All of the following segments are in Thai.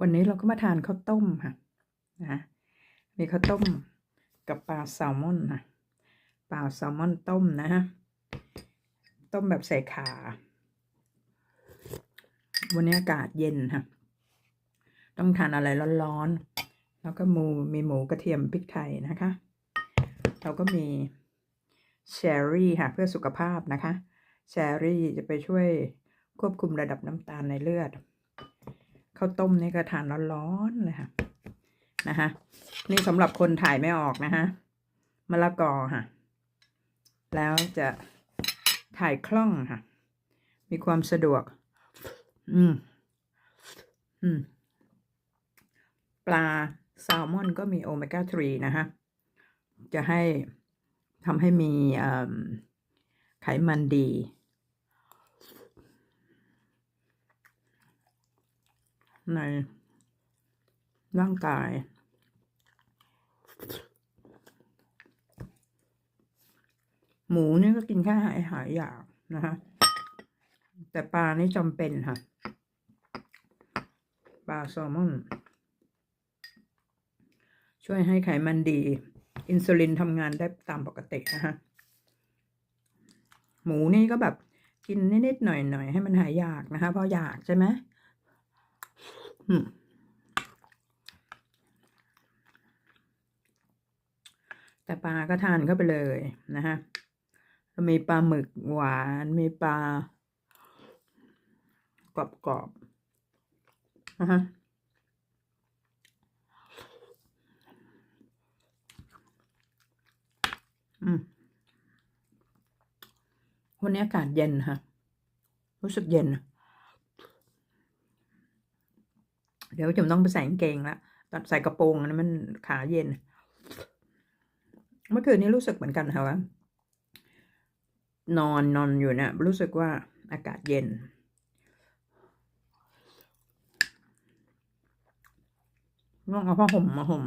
วันนี้เราก็มาทานข้าวต้มค่ะนะมีข้าวต้มกับปลาแซลมอนนะปลาแซลมอนต้มนะฮะต้มแบบใส่ขา วันนี้อากาศเย็นค่ะ ต้องทานอะไรร้อนๆ แล้วก็หมูมีหมูกระเทียมพริกไทยนะคะ เราก็มีเชอร์รี่ค่ะ เพื่อสุขภาพนะคะเชอร์รี่จะไปช่วยควบคุมระดับน้ำตาลในเลือด ข้าวต้มนี่ก็ทานร้อนๆเลยค่ะนะคะนี่สำหรับคนถ่ายไม่ออกนะคะมะละกอค่ะ แล้วจะถ่ายคล่องค่ะ มีความสะดวก อืม อืม ปลาแซลมอนก็มีโอเมก้า 3 นะคะ จะให้ทำให้มีไขมันดี ในร่างกาย หมูนี่ก็กินแค่หายหายอยากนะคะแต่ปลานี่จำเป็นค่ะ ปลาแซลมอน ช่วยให้ไขมันดี อินซูลินทำงานได้ตามปกตินะคะหมูนี่ก็แบบกินนิดๆหน่อยๆ ให้มันหายอยากนะคะเพราะอยากใช่ไหมอืม แต่ปลาก็ทานเข้าไปเลยนะฮะมีปลาหมึกหวาน มีปลากรอบๆนะฮะอืมวันนี้อากาศเย็นค่ะ รู้สึกเย็น เดี๋ยวจะต้องไปใส่กางเกงละตอนใส่กระโปรงนะมันขาเย็น เมื่อคืนนี้รู้สึกเหมือนกันค่ะว่านอนนอนอยู่เนี่ยรู้สึกว่าอากาศเย็นต้องเอาผ้าห่มมาห่ม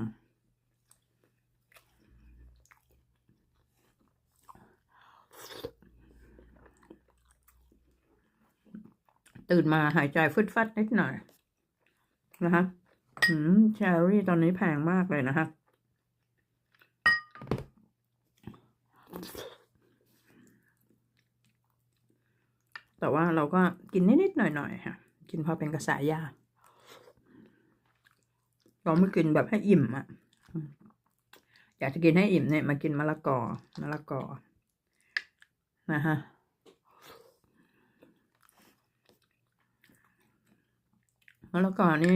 ตื่นมาหายใจฟึดฟัดนิดหน่อย นะคะหืมเชรี่ตอนนี้แพงมากเลยนะคะแต่ว่าเราก็กินนิดๆหน่อยๆค่ะ กินพอเป็นกระสายยาเราไม่กินแบบให้อิ่มอะ่ะอยากจะกินให้อิ่มเนี่ยมากินมะละกอมะละกอนะฮะมะละกอนี่